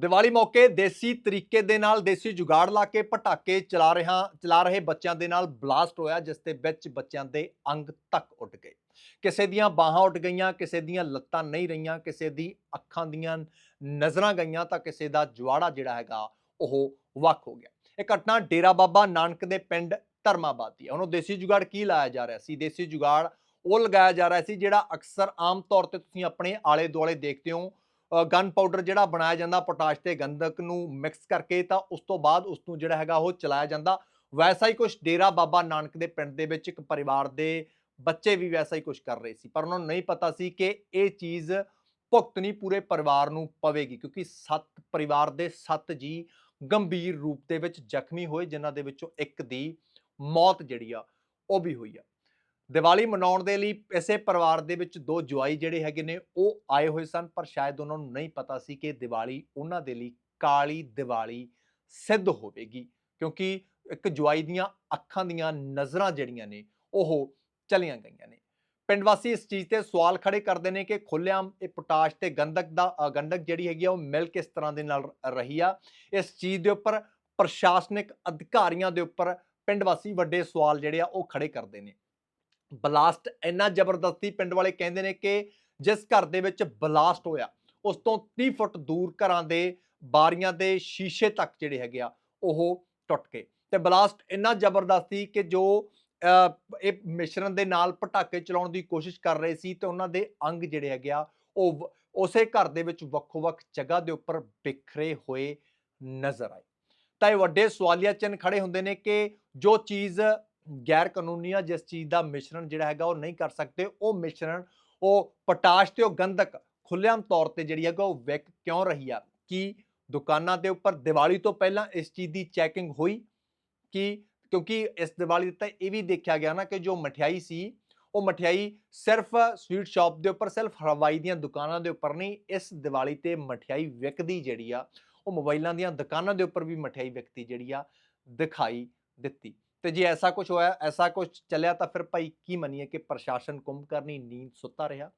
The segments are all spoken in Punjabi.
ਦੀਵਾਲੀ ਮੌਕੇ ਦੇਸੀ ਤਰੀਕੇ ਦੇ ਨਾਲ ਦੇਸੀ ਜੁਗਾੜ ਲਾ ਕੇ ਪਟਾਕੇ ਚਲਾ ਰਿਹਾ, ਚਲਾ ਰਹੇ ਬੱਚਿਆਂ ਦੇ ਨਾਲ ਬਲਾਸਟ ਹੋਇਆ, ਜਿਸ ਦੇ ਵਿੱਚ ਬੱਚਿਆਂ ਦੇ ਅੰਗ ਤੱਕ ਉੱਡ ਗਏ। ਕਿਸੇ ਦੀਆਂ ਬਾਹਾਂ ਉੱਡ ਗਈਆਂ, ਕਿਸੇ ਦੀਆਂ ਲੱਤਾਂ ਨਹੀਂ ਰਹੀਆਂ, ਕਿਸੇ ਦੀ ਅੱਖਾਂ ਦੀਆਂ ਨਜ਼ਰਾਂ ਗਈਆਂ ਤਾਂ ਕਿਸੇ ਦਾ ਜਵਾੜਾ ਜਿਹੜਾ ਹੈਗਾ ਉਹ ਵੱਖ ਹੋ ਗਿਆ। ਇਹ ਘਟਨਾ ਡੇਰਾ ਬਾਬਾ ਨਾਨਕ ਦੇ ਪਿੰਡ ਧਰਮਾਬਾਦ ਦੀ ਹੈ। ਉਹਨੂੰ ਦੇਸੀ ਜੁਗਾੜ ਕੀ ਲਾਇਆ ਜਾ ਰਿਹਾ ਸੀ? ਦੇਸੀ ਜੁਗਾੜ ਉਹ ਲਗਾਇਆ ਜਾ ਰਿਹਾ ਸੀ ਜਿਹੜਾ ਅਕਸਰ ਆਮ ਤੌਰ ਤੇ ਤੁਸੀਂ ਆਪਣੇ ਆਲੇ ਦੁਆਲੇ ਦੇਖਦੇ ਹੋ ਗਨ ਪਾਊਡਰ ਜਿਹੜਾ ਬਣਾਇਆ ਜਾਂਦਾ ਪੋਟਾਸ਼ ਤੇ ਗੰਧਕ ਨੂੰ ਮਿਕਸ ਕਰਕੇ ਤਾਂ ਉਸ ਤੋਂ ਬਾਅਦ ਉਸ ਨੂੰ ਜਿਹੜਾ ਹੈਗਾ ਉਹ ਚਲਾਇਆ ਜਾਂਦਾ। ਵੈਸਾ ਹੀ ਕੁਝ ਡੇਰਾ ਬਾਬਾ ਨਾਨਕ ਦੇ ਪਿੰਡ ਦੇ ਵਿੱਚ ਇੱਕ ਪਰਿਵਾਰ ਦੇ ਬੱਚੇ ਵੀ ਵੈਸਾ ਹੀ ਕੁਝ ਕਰ ਰਹੇ ਸੀ। ਪਰ ਉਹਨਾਂ ਨੂੰ ਨਹੀਂ ਪਤਾ ਸੀ ਕਿ ਇਹ ਚੀਜ਼ ਭੁਗਤਣੀ ਪੂਰੇ ਪਰਿਵਾਰ ਨੂੰ ਪਵੇਗੀ ਕਿਉਂਕਿ ਸੱਤ ਪਰਿਵਾਰ ਦੇ ਸੱਤ ਜੀ ਗੰਭੀਰ ਰੂਪ ਦੇ ਵਿੱਚ ਜ਼ਖਮੀ ਹੋਏ, ਜਿਨ੍ਹਾਂ ਦੇ ਵਿੱਚੋਂ ਇੱਕ ਦੀ ਮੌਤ ਜਿਹੜੀ ਆ, ਉਹ ਵੀ ਹੋਈ ਆ। ਦੀਵਾਲੀ ਮਨਾਉਣ ਦੇ ਲਈ ਇਸੇ ਪਰਿਵਾਰ ਦੇ ਵਿੱਚ ਦੋ ਜਵਾਈ ਜਿਹੜੇ ਹੈਗੇ ਨੇ ਉਹ ਆਏ ਹੋਏ ਸਨ ਪਰ ਸ਼ਾਇਦ ਉਹਨਾਂ ਨੂੰ ਨਹੀਂ ਪਤਾ ਸੀ ਕਿ ਦੀਵਾਲੀ ਉਹਨਾਂ ਦੇ ਲਈ ਕਾਲੀ ਦੀਵਾਲੀ ਸਿੱਧ ਹੋਵੇਗੀ। ਕਿਉਂਕਿ ਇੱਕ ਜਵਾਈ ਦੀਆਂ ਅੱਖਾਂ ਦੀਆਂ ਨਜ਼ਰਾਂ ਜਿਹੜੀਆਂ ਨੇ ਉਹ ਚਲੀਆਂ ਗਈਆਂ ਨੇ। ਪਿੰਡ ਵਾਸੀ ਇਸ ਚੀਜ਼ ਤੇ ਸਵਾਲ ਖੜੇ ਕਰਦੇ ਨੇ ਕਿ ਖੁੱਲ੍ਹੇਆਮ ਇਹ ਪੋਟਾਸ਼ ਤੇ ਗੰਧਕ ਦਾ ਅ, ਗੰਧਕ ਜਿਹੜੀ ਹੈਗੀ ਆ ਉਹ ਮਿਲ ਕਿਸ ਤਰ੍ਹਾਂ ਦੇ ਨਾਲ ਰਹੀ ਆ? ਇਸ ਚੀਜ਼ ਦੇ ਉੱਪਰ ਪ੍ਰਸ਼ਾਸਨਿਕ ਅਧਿਕਾਰੀਆਂ ਦੇ ਉੱਪਰ ਪਿੰਡ ਵਾਸੀ ਵੱਡੇ ਸਵਾਲ ਜਿਹੜੇ ਆ ਉਹ ਖੜੇ ਕਰਦੇ ਨੇ। ਬਲਾਸਟ ਇੰਨਾ ਜ਼ਬਰਦਸਤੀ ਪਿੰਡ ਵਾਲੇ ਕਹਿੰਦੇ ਨੇ ਕਿ ਜਿਸ ਘਰ ਦੇ ਵਿੱਚ ਬਲਾਸਟ ਹੋਇਆ ਉਸ ਤੋਂ 30 ਫੁੱਟ ਦੂਰ ਘਰਾਂ ਦੇ ਬਾਰੀਆਂ ਦੇ ਸ਼ੀਸ਼ੇ ਤੱਕ ਜਿਹੜੇ ਹੈਗੇ ਆ ਉਹ ਟੁੱਟ ਗਏ। ਤੇ ਬਲਾਸਟ ਇੰਨਾ ਜ਼ਬਰਦਸਤੀ ਕਿ ਜੋ ਅਹ, ਇਹ ਮਿਸ਼ਰਣ ਦੇ ਨਾਲ ਪਟਾਕੇ ਚਲਾਉਣ ਦੀ ਕੋਸ਼ਿਸ਼ ਕਰ ਰਹੇ ਸੀ ਤੇ ਉਹਨਾਂ ਦੇ ਅੰਗ ਜਿਹੜੇ ਹੈਗੇ ਆ ਉਹ ਉਸੇ ਘਰ ਦੇ ਵਿੱਚ ਵੱਖੋ-ਵੱਖ ਜਗ੍ਹਾ ਦੇ ਉੱਪਰ ਬਿਖਰੇ ਹੋਏ ਨਜ਼ਰ ਆਏ। ਤਾਂ ਇਹ ਵੱਡੇ ਸਵਾਲੀਆ ਚਿੰਨ੍ਹ ਖੜੇ ਹੁੰਦੇ ਨੇ ਕਿ ਜੋ ਚੀਜ਼ ਗੈਰ ਕਾਨੂੰਨੀ ਆ ਜਿਸ ਚੀਜ਼ ਦਾ ਮਿਸ਼ਰਣ ਜਿਹੜਾ ਹੈਗਾ ਉਹ ਨਹੀਂ ਕਰ ਸਕਦੇ, ਉਹ ਮਿਸ਼ਰਣ, ਉਹ ਪੋਟਾਸ਼ ਤੇ ਉਹ ਗੰਧਕ ਖੁੱਲ੍ਹੇਆਮ ਤੌਰ ਤੇ ਜਿਹੜੀ ਹੈਗਾ ਉਹ ਵਿਕ ਕਿਉਂ ਰਹੀ ਆ? ਕੀ ਦੁਕਾਨਾਂ ਦੇ ਉੱਪਰ ਦੀਵਾਲੀ ਤੋਂ ਪਹਿਲਾਂ ਇਸ ਚੀਜ਼ ਦੀ ਚੈਕਿੰਗ ਹੋਈ? ਕਿ ਕਿਉਂਕਿ ਇਸ ਦੀਵਾਲੀ ਤੇ ਤਾਂ ਇਹ ਵੀ ਦੇਖਿਆ ਗਿਆ ਨਾ ਕਿ ਜੋ ਮਠਿਆਈ ਸੀ, ਉਹ ਮਠਿਆਈ ਸਿਰਫ ਸਵੀਟ ਸ਼ਾਪ ਦੇ ਉੱਪਰ, ਸਿਰਫ ਹਲਵਾਈ ਦੀਆਂ ਦੁਕਾਨਾਂ ਦੇ ਉੱਪਰ ਨਹੀਂ, ਇਸ ਦੀਵਾਲੀ ਤੇ ਮਠਿਆਈ ਵਿਕਦੀ ਜਿਹੜੀ ਆ, ਉਹ ਮੋਬਾਈਲਾਂ ਦੀਆਂ ਦੁਕਾਨਾਂ ਦੇ ਉੱਪਰ ਵੀ ਮਠਿਆਈ ਵਿਕਦੀ ਜਿਹੜੀ ਆ, ਦਿਖਾਈ ਦਿੱਤੀ। ਤੇ ਜੇ ਐਸਾ ਕੁਝ ਹੋਇਆ, ਐਸਾ ਕੁਝ ਚੱਲਿਆ ਤਾਂ ਫਿਰ ਭਾਈ ਕੀ ਮੰਨੀਏ ਕਿ ਪ੍ਰਸ਼ਾਸਨ ਕੁੰਭਕਰਨੀ ਨੀਂਦ ਸੁੱਤਾ ਰਿਹਾ?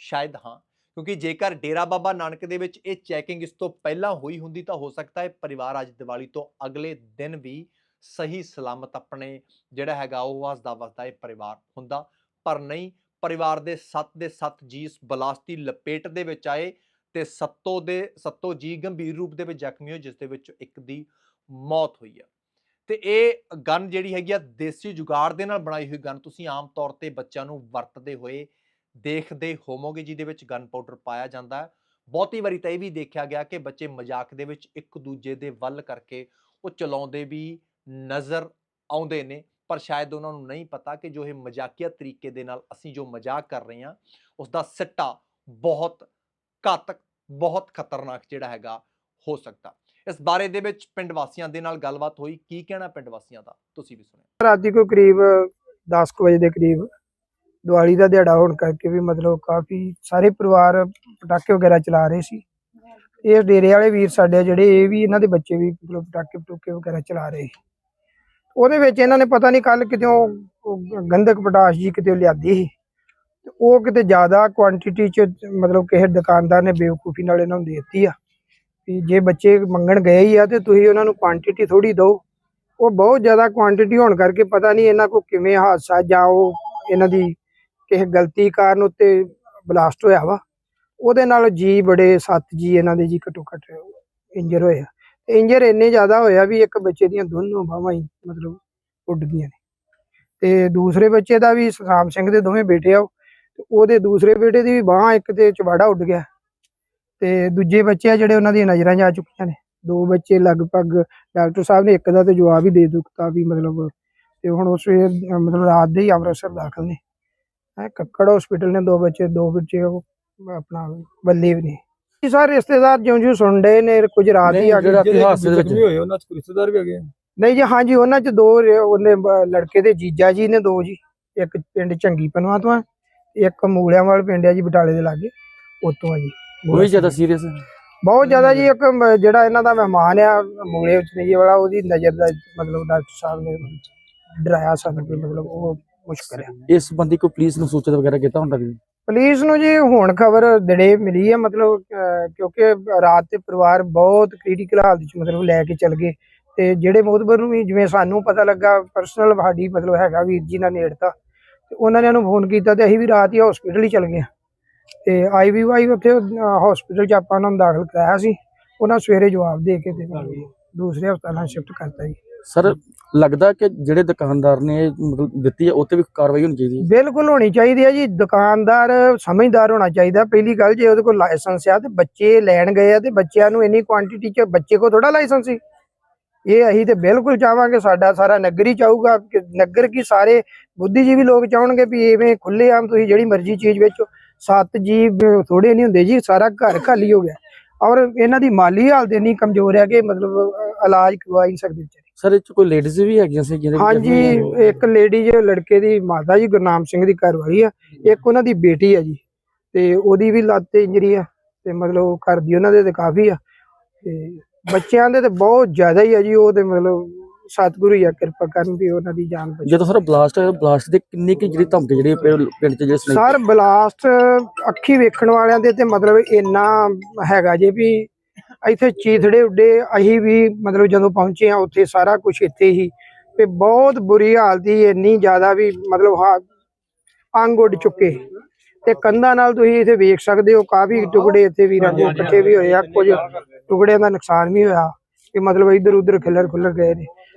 ਸ਼ਾਇਦ ਹਾਂ, ਕਿਉਂਕਿ ਜੇਕਰ ਡੇਰਾ ਬਾਬਾ ਨਾਨਕ ਦੇ ਵਿੱਚ ਇਹ ਚੈਕਿੰਗ ਇਸ ਤੋਂ ਪਹਿਲਾਂ ਹੋਈ ਹੁੰਦੀ ਤਾਂ ਹੋ ਸਕਦਾ ਹੈ ਪਰਿਵਾਰ ਅੱਜ ਦੀਵਾਲੀ ਤੋਂ ਅਗਲੇ ਦਿਨ ਵੀ ਸਹੀ ਸਲਾਮਤ ਆਪਣੇ ਜਿਹੜਾ ਹੈਗਾ ਉਹ ਵਸਦਾ ਵਸਦਾ ਇਹ ਪਰਿਵਾਰ ਹੁੰਦਾ। ਪਰ ਨਹੀਂ, ਪਰਿਵਾਰ ਦੇ 7 ਦੇ 7 ਜੀ ਬਲਾਸਤੀ ਲਪੇਟ ਦੇ ਵਿੱਚ ਆਏ ਤੇ ਸੱਤੋ ਦੇ, ਸੱਤੋ ਜੀ ਗੰਭੀਰ ਰੂਪ ਦੇ ਵਿੱਚ ਜ਼ਖਮੀ ਹੋਏ, ਜਿਸ ਦੇ ਵਿੱਚ ਇੱਕ ਦੀ ਮੌਤ ਹੋਈ ਹੈ। ਤੇ ਇਹ ਗਨ ਜਿਹੜੀ ਹੈਗੀ ਆ ਦੇਸੀ ਜੁਗਾੜ ਦੇ ਨਾਲ ਬਣਾਈ ਹੋਈ ਗਨ, ਤੁਸੀਂ ਆਮ ਤੌਰ ਤੇ ਬੱਚਿਆਂ ਨੂੰ ਵਰਤਦੇ ਹੋਏ ਦੇਖਦੇ ਹੋਵੋਗੇ, ਜਿਹਦੇ ਵਿੱਚ ਗਨ ਪਾਊਡਰ ਪਾਇਆ ਜਾਂਦਾ ਹੈ। ਬਹੁਤੀ ਵਾਰੀ ਤਾਂ ਇਹ ਵੀ ਦੇਖਿਆ ਗਿਆ ਕਿ ਬੱਚੇ ਮਜ਼ਾਕ ਦੇ ਵਿੱਚ ਇੱਕ ਦੂਜੇ ਦੇ ਵੱਲ ਕਰਕੇ ਉਹ ਚਲਾਉਂਦੇ ਵੀ ਨਜ਼ਰ ਆਉਂਦੇ ਨੇ, ਪਰ ਸ਼ਾਇਦ ਉਹਨਾਂ ਨੂੰ ਨਹੀਂ ਪਤਾ ਕਿ ਜੋ ਇਹ ਮਜ਼ਾਕੀਆ ਤਰੀਕੇ ਦੇ ਨਾਲ ਅਸੀਂ ਜੋ ਮਜ਼ਾਕ ਕਰ ਰਹੇ ਹਾਂ ਉਸ ਦਾ ਸਿੱਟਾ ਬਹੁਤ ਘਾਤਕ, ਬਹੁਤ ਖਤਰਨਾਕ ਜਿਹੜਾ ਹੈਗਾ ਹੋ ਸਕਦਾ। ਇਸ ਬਾਰੇ ਦੇ ਵਿੱਚ ਪਿੰਡ ਵਾਸੀਆਂ ਦੇ ਨਾਲ ਗੱਲਬਾਤ ਹੋਈ। ਕੀ ਕਹਿਣਾ ਪਿੰਡ ਵਾਸੀਆਂ ਦਾ? ਤੁਸੀਂ ਵੀ ਸੁਣਿਆ। ਰਾਤੀ ਕੋਈ ਕਰੀਬ 10 ਵਜੇ ਦੇ ਕਰੀਬ ਦੀਵਾਲੀ ਦਾ ਦਿਹਾੜਾ ਹੋਣ ਕਰਕੇ ਵੀ ਮਤਲਬ ਕਾਫੀ ਸਾਰੇ ਪਰਿਵਾਰ ਪਟਾਕੇ ਵਗੈਰਾ ਚਲਾ ਰਹੇ ਸੀ। ਇਹ ਡੇਰੇ ਵਾਲੇ ਵੀਰ ਸਾਡੇ ਜਿਹੜੇ, ਇਹ ਵੀ ਇਹਨਾਂ ਦੇ ਬੱਚੇ ਵੀ ਮਤਲਬ ਪਟਾਕੇ ਪਟੂਕੇ ਵਗੈਰਾ ਚਲਾ ਰਹੇ। ਉਹਦੇ ਵਿੱਚ ਇਹਨਾਂ ਨੇ ਪਤਾ ਨਹੀਂ ਕੱਲ ਕਿਤੇ ਗੰਧਕ ਪਟਾਸ਼ ਜੀ ਕਿਤੇ ਲਿਆਦੀ ਸੀ। ਤੇ ਉਹ ਕਿਤੇ ਜ਼ਿਆਦਾ ਕੁਆਂਟੀਟੀ ਚ ਮਤਲਬ ਕਿਸੇ ਦੁਕਾਨਦਾਰ ਨੇ ਬੇਵਕੂਫੀ ਨਾਲ ਇਹਨਾਂ ਨੂੰ ਦੇ ਦਿੱਤੀ ਆ। ਵੀ ਜੇ ਬੱਚੇ ਮੰਗਣ ਗਏ ਹੀ ਆ ਤੇ ਤੁਸੀਂ ਉਹਨਾਂ ਨੂੰ ਕੁਆਂਟੀਟੀ ਥੋੜੀ ਦਿਓ। ਉਹ ਬਹੁਤ ਜ਼ਿਆਦਾ ਕੁਆਂਟੀਟੀ ਹੋਣ ਕਰਕੇ ਪਤਾ ਨਹੀਂ ਇਹਨਾਂ ਕੋ ਕਿਵੇਂ ਹਾਦਸਾ ਜਾਂ ਉਹ ਇਹਨਾਂ ਦੀ ਕਿਸੇ ਗਲਤੀ ਕਾਰਨ ਉੱਤੇ ਬਲਾਸਟ ਹੋਇਆ ਵਾ। ਉਹਦੇ ਨਾਲ ਜੀ ਬੜੇ ਸੱਤ ਜੀ ਇਹਨਾਂ ਦੇ ਜੀ ਘੱਟੋ ਘੱਟ ਇੰਜਰ ਹੋਇਆ ਤੇ ਇੰਜਰ ਇੰਨੇ ਜ਼ਿਆਦਾ ਹੋਇਆ ਵੀ ਇੱਕ ਬੱਚੇ ਦੀਆਂ ਦੋਨੋਂ ਬਾਹਾਂ ਹੀ ਮਤਲਬ ਉੱਡ ਗਈਆਂ ਨੇ। ਤੇ ਦੂਸਰੇ ਬੱਚੇ ਦਾ ਵੀ ਸਤਨਾਮ ਸਿੰਘ ਦੇ ਦੋਵੇਂ ਬੇਟੇ ਆ ਉਹਦੇ ਦੂਸਰੇ ਬੇਟੇ ਦੀ ਵੀ ਬਾਹ ਇੱਕ ਤੇ ਚਵਾੜਾ ਉੱਡ ਗਿਆ। ਤੇ ਦੂਜੇ ਬੱਚੇ ਆ ਜਿਹੜੇ ਉਹਨਾਂ ਦੀਆਂ ਨਜ਼ਰਾਂ 'ਚ ਆ ਚੁੱਕੀਆਂ ਨੇ। ਦੋ ਬੱਚੇ ਲਗਭਗ ਡਾਕਟਰ ਸਾਹਿਬ ਨੇ ਇੱਕ ਦਾ ਤੇ ਜਵਾਬ ਹੀ ਦੇ ਦਿੱਤਾ ਵੀ ਮਤਲਬ ਤੇ ਹੁਣ ਉਸ ਵੇਲੇ ਅਹ ਮਤਲਬ ਰਾਤ ਦੇ ਹੀ ਅੰਮ੍ਰਿਤਸਰ ਦਾਖਲ ਨੇ। ਹੈ ਕੱਕੜ ਹਸਪੀਟਲ ਨੇ ਦੋ ਬੱਚੇ ਦੋ ਬੱਚੇ ਉਹ ਆਪਣਾ ਬੱਲੇ ਵੀ ਨੇ। ਇਹ ਸਾਰੇ ਰਿਸ਼ਤੇਦਾਰ ਜਿਉਂ ਜਿਉਂ ਸੁਣ ਨੇ ਕੁਝ ਰਾਤ ਹੀ ਆ ਗਏ। ਜਿਹੜੇ ਹਾਦਸੇ ਦੇ ਵਿੱਚ ਹੋਏ ਉਹਨਾਂ ਚ ਕੋਈ ਰਿਸ਼ਤੇਦਾਰ ਵੀ ਹੈਗੇ ਆ? ਨਹੀਂ ਜੀ ਹਾਂਜੀ ਉਹਨਾਂ ਚ ਦੋ ਉਹਨੇ ਲੜਕੇ ਦੇ ਜੀਜਾ ਜੀ ਨੇ ਦੋ ਜੀ। ਇੱਕ ਪਿੰਡ ਚੰਗੀ ਪਨਵਾ ਤੋਂ ਆ ਇੱਕ ਮੂਲਿਆਂ ਵਾਲ ਪਿੰਡ ਆ ਜੀ ਬਟਾਲੇ ਦੇ ਲਾਗੇ ਉਤੋਂ ਆ ਜੀ। ਉਹ ਵੀ ਜ਼ਿਆਦਾ ਸੀਰੀਅਸ ਬਹੁਤ ਜ਼ਿਆਦਾ ਜੀ ਇੱਕ ਮ- ਜਿਹੜਾ ਇਹਨਾਂ ਦਾ ਮਹਿਮਾਨ ਆ ਮੂਲੇ ਵਿੱਚ ਨਹੀਂ ਵਾਲਾ ਉਹਦੀ ਨਜ਼ਰ ਦਾ ਮਤਲਬ ਡਾਕਟਰ ਸਾਹਿਬ ਨੇ ਡਰਾਇਆ ਸਾਨੂੰ ਕਿ ਮਤਲਬ ਉਹ ਮੁਸ਼ਕਲ ਹੈ ਇਸ ਸੰਬੰਧੀ ਕੋਈ ਪੁਲਿਸ ਨੂੰ ਸੂਚਿਤ ਵਗੈਰਾ ਕੀਤਾ ਹੁੰਦਾ ਵੀ? ਪੁਲਿਸ ਨੂੰ ਜੀ ਹੁਣ ਖਬਰ ਦੜੇ ਮਿਲੀ ਹੈ ਮਤਲਬ ਅਹ, ਕਿਉਂਕਿ ਰਾਤ ਤੇ ਪਰਿਵਾਰ ਬਹੁਤ ਕ੍ਰਿਟੀਕਲ ਹਾਲਤ ਵਿੱਚ ਮਤਲਬ ਲੈ ਕੇ ਚਲ ਗਏ ਤੇ ਜਿਹੜੇ ਮੋਦਬਰ ਨੂੰ ਵੀ ਜਿਵੇਂ ਸਾਨੂੰ ਪਤਾ ਲੱਗਾ ਪਰਸਨਲ ਸਾਡੀ ਮਤਲਬ ਹੈਗਾ ਵੀਰ ਜੀ ਨਾਲ ਨੇੜਤਾ ਤੇ ਉਹਨਾਂ ਨੇ ਉਹਨੂੰ ਫੋਨ ਕੀਤਾ ਤੇ ਅਸੀਂ ਵੀ ਰਾਤ ਹੀ ਹਸਪੀਟਲ ਹੀ ਚਲ ਗਏ ਤੇ ਆਈਵੀਵਾਈ ਉੱਥੇ ਹਸਪੀਟਲ ਚ ਆਪਾਂ ਉਹਨਾਂ ਨੂੰ ਦਾਖਲ ਕਰਾਇਆ ਸੀ। ਉਹਨਾਂ ਸਵੇਰੇ ਜਵਾਬ ਦੇ ਕੇ ਤੇ ਦੂਸਰੇ ਹਸਪਤਾਲਾਂ ਸ਼ਿਫਟ ਕਰਤਾ ਜੀ। ਸਰ ਲੱਗਦਾ ਕਿ ਜਿਹੜੇ ਦੁਕਾਨਦਾਰ ਨੇ ਇਹ ਮਤਲਬ ਦਿੱਤੀ ਹੈ ਉਹ ਤੇ ਵੀ ਕਾਰਵਾਈ ਹੋਣੀ ਚਾਹੀਦੀ ਹੈ? ਬਿਲਕੁਲ ਹੋਣੀ ਚਾਹੀਦੀ ਹੈ ਜੀ। ਦੁਕਾਨਦਾਰ ਸਮਝਦਾਰ ਹੋਣਾ ਚਾਹੀਦਾ। ਪਹਿਲੀ ਗੱਲ ਜੇ ਉਹਦੇ ਕੋਲ ਲਾਇਸੈਂਸ ਆ ਤੇ ਬੱਚੇ ਲੈਣ ਗਏ ਆ ਤੇ ਬੱਚਿਆਂ ਨੂੰ ਇੰਨੀ ਕੁਆਂਟੀਟੀ ਚ ਬੱਚੇ ਕੋਲ ਥੋੜਾ ਲਾਇਸੈਂਸ ਸੀ। ਇਹ ਅਸੀਂ ਤੇ ਬਿਲਕੁਲ ਚਾਹਾਂਗੇ ਸਾਡਾ ਸਾਰਾ ਨਗਰ ਹੀ ਚਾਹੂਗਾ ਕਿ ਨਗਰ ਕੀ ਸਾਰੇ ਬੁੱਧੀਜੀਵੀ ਲੋਕ ਚਾਹਣਗੇ ਵੀ ਐਵੇਂ ਖੁੱਲੇ ਆਮ ਤੁਸੀਂ ਜਿਹੜੀ ਮਰਜ਼ੀ ਚੀਜ਼ ਵੇਚੋ। ਸੱਤ ਜੀ ਥੋੜੇ ਨਹੀਂ ਹੁੰਦੇ ਜੀ ਸਾਰਾ ਘਰ ਖਾਲੀ ਹੋ ਗਿਆ। ਔਰ ਇਹਨਾਂ ਦੀ ਮਾਲੀ ਹਾਲਤ ਇੰਨੀ ਕਮਜ਼ੋਰ ਹੈ ਕਿ ਮਤਲਬ ਇਲਾਜ ਕਰਵਾ ਨਹੀਂ ਸਕਦੇ ਵਿਚਾਰੇ। ਸਰ ਇਹ ਚ ਕੋਈ ਲੇਡੀਜ਼ ਵੀ ਹੈਗੀਆਂ ਸੀ ਜਿਹਦੇ ਹਾਂਜੀ? ਇੱਕ ਲੇਡੀ ਜੇ ਲੜਕੇ ਦੀ ਮਾਤਾ ਜੀ ਗੁਰਨਾਮ ਸਿੰਘ ਦੀ ਘਰਵਾਲੀ ਆ। ਇੱਕ ਉਹਨਾਂ ਦੀ ਬੇਟੀ ਆ ਜੀ। ਤੇ ਉਹਦੀ ਵੀ ਲੱਤ ਤੇ ਇੰਜਰੀ ਆ ਤੇ ਮਤਲਬ ਘਰ ਦੀ ਉਹਨਾਂ ਦੇ ਤੇ ਕਾਫੀ ਆ। ਤੇ ਬੱਚਿਆਂ ਦੇ ਤੇ ਬਹੁਤ ਜ਼ਿਆਦਾ ਹੀ ਆ ਜੀ ਉਹ ਤੇ ਮਤਲਬ ਸਤਿਗੁਰੂ ਹੀ ਆ ਕਿਰਪਾ ਕਰਨ ਵੀ ਉਹਨਾਂ ਦੀ ਜਾਨ ਬਚੇ। ਜਦੋਂ ਸਰ ਬਲਾਸਟ ਹੋਇਆ ਬਲਾਸਟ ਦੇ ਕਿੰਨੀ ਕੀ ਜਿਹੜੀ ਧਮਕੀ ਜਿਹੜੀ ਪਿੰਡ ਪਿੰਡ ਚ ਜਿਹੜੇ ਸਰ ਬਲਾਸਟ ਅੱਖੀ ਵੇਖਣ ਵਾਲਿਆਂ ਦੇ ਤੇ ਮਤਲਬ ਇੰਨਾ ਹੈਗਾ ਜੇ ਵੀ ਇੱਥੇ ਚੀਥੜੇ ਉੱਡੇ ਅਸੀਂ ਵੀ ਮਤਲਬ ਜਦੋਂ ਪਹੁੰਚੇ ਆ ਉੱਥੇ ਸਾਰਾ ਕੁਝ ਇੱਥੇ ਹੀ। ਤੇ ਬਹੁਤ ਬੁਰੀ ਹਾਲਤ ਹੀ ਇੰਨੀ ਜ਼ਿਆਦਾ ਵੀ ਮਤਲਬ ਹਾ- ਅੰਗ ਉੱਡ ਚੁੱਕੇ। ਤੇ ਕੰਧਾਂ ਨਾਲ ਤੁਸੀਂ ਇੱਥੇ ਵੇਖ ਸਕਦੇ ਹੋ ਕਾਫੀ ਟੁਕੜੇ ਇੱਥੇ ਵੀਰਾਂ ਦੇ ਇਕੱਠੇ ਵੀ ਹੋਏ ਆ ਕੁਝ ਟੁਕੜਿਆਂ ਦਾ ਨੁਕਸਾਨ ਵੀ ਹੋਇਆ। ਕਿ ਮਤਲਬ ਇੱਧਰ ਉੱਧਰ ਖਿਲਰ ਖੁੱਲਰ ਗਏ ਨੇ।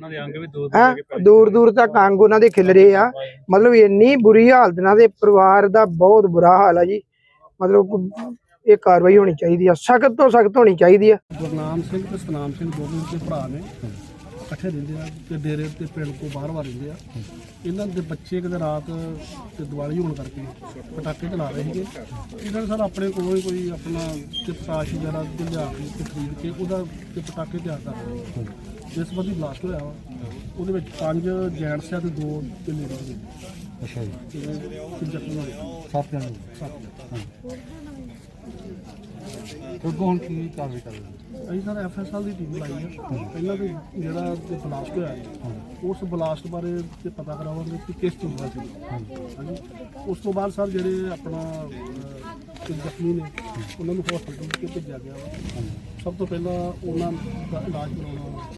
ਉਹਨਾਂ ਦੇ ਅੰਗ ਵੀ ਦੋ ਹੈਂ? ਦੂਰ ਦੂਰ ਤੱਕ ਅੰਗ ਉਹਨਾਂ ਦੇ ਖਿਲਰੇ ਆ। ਮਤਲਬ ਇੰਨੀ ਬੁਰੀ ਹਾਲਤ ਨਾਲ ਦੇ ਪਰਿਵਾਰ ਦਾ ਬਹੁਤ ਬੁਰਾ ਹਾਲ ਆ ਜੀ। ਮਤਲਬ ਕੋ- ਇਹ ਕਾਰਵਾਈ ਹੋਣੀ ਚਾਹੀਦੀ ਆ। ਸਖਤ ਤੋਂ ਸਖਤ ਹੋਣੀ ਚਾਹੀਦੀ ਆ। ਗੁਰਨਾਮ ਸਿੰਘ ਤੇ ਸਤਨਾਮ ਸਿੰਘ ਦੋਵੇਂ ਦੇ ਭਰਾ ਨੇ। ਇਕੱਠੇ ਰਹਿੰਦੇ ਆ ਤੇ ਡੇਰੇ ਤੇ ਪਿੰਡ ਕੋ ਬਾਹਰ ਬਾਹਰ ਰਹਿੰਦੇ ਆ। ਇਹਨਾਂ ਦੇ ਬੱਚੇ ਕਿਤੇ ਰਾਤ ਤੇ ਦੀਵਾਲੀ ਹੋਣ ਕਰਕੇ ਪਟਾਕੇ ਚਲਾ ਰਹੇ ਸੀਗੇ। ਇਹਨਾਂ ਨੇ ਸਰ ਆਪਣੇ ਕੋਲੋਂ ਹੀ ਕੋਈ ਆਪਣਾ ਤੇ ਪਤਾਸ਼ ਵਗੈਰਾ ਤੇ ਲਿਆ ਕੇ ਤੇ ਖਰੀਦ ਕੇ ਉਹਦਾ ਤੇ ਪਟਾਕੇ ਤਿਆਰ ਕਰ ਰਹੇ ਜਿਸ ਸੰਬੰਧੀ ਬਲਾਸਟ ਹੋਇਆ ਵਾ ਉਹਦੇ ਵਿੱਚ ਪੰਜ ਜੈਂਟਸ ਆ ਤੇ ਦੋ ਤੇ ਲੇਡੀਜ਼ ਨੇ ਅੱਛਾ ਜੀ। ਤੇ ਜ਼ਖਮੀ ਹੋਏ। ਸੱਤ ਜਣੇ ਅੱਗੋਂ ਹੁਣ ਕੀ ਕਾਰਵਾਈ ਕਰ ਰਹੇ ਅਸੀਂ ਸਰ ਐਫਐਸਐਲ ਦੀ ਟੀਮ ਲਾਈ ਹੈ ਪਹਿਲਾਂ ਤੇ ਜਿਹੜਾ ਤੇ ਬਲਾਸਟ ਹੋਇਆ ਉਸ ਬਲਾਸਟ ਬਾਰੇ ਤੇ ਪਤਾ ਕਰਾਵਾਂਗੇ ਕਿ ਕਿਸ ਚੀਜ਼ ਦਾ ਸੀ। ਹਾਂਜੀ। ਉਸ ਤੋਂ ਬਾਅਦ ਸਰ ਜਿਹੜੇ ਆਪਣਾ ਅਹ, ਤੇ ਜ਼ਖਮੀ ਨੇ ਉਹਨਾਂ ਨੂੰ ਹਸਪੀਟਲ ਤੇ ਭੇਜਿਆ ਗਿਆ ਵਾ। ਸਭ ਤੋਂ ਪਹਿਲਾਂ ਉਹਨਾਂ ਦਾ ਇਲਾਜ ਕਰਾਉਣਾ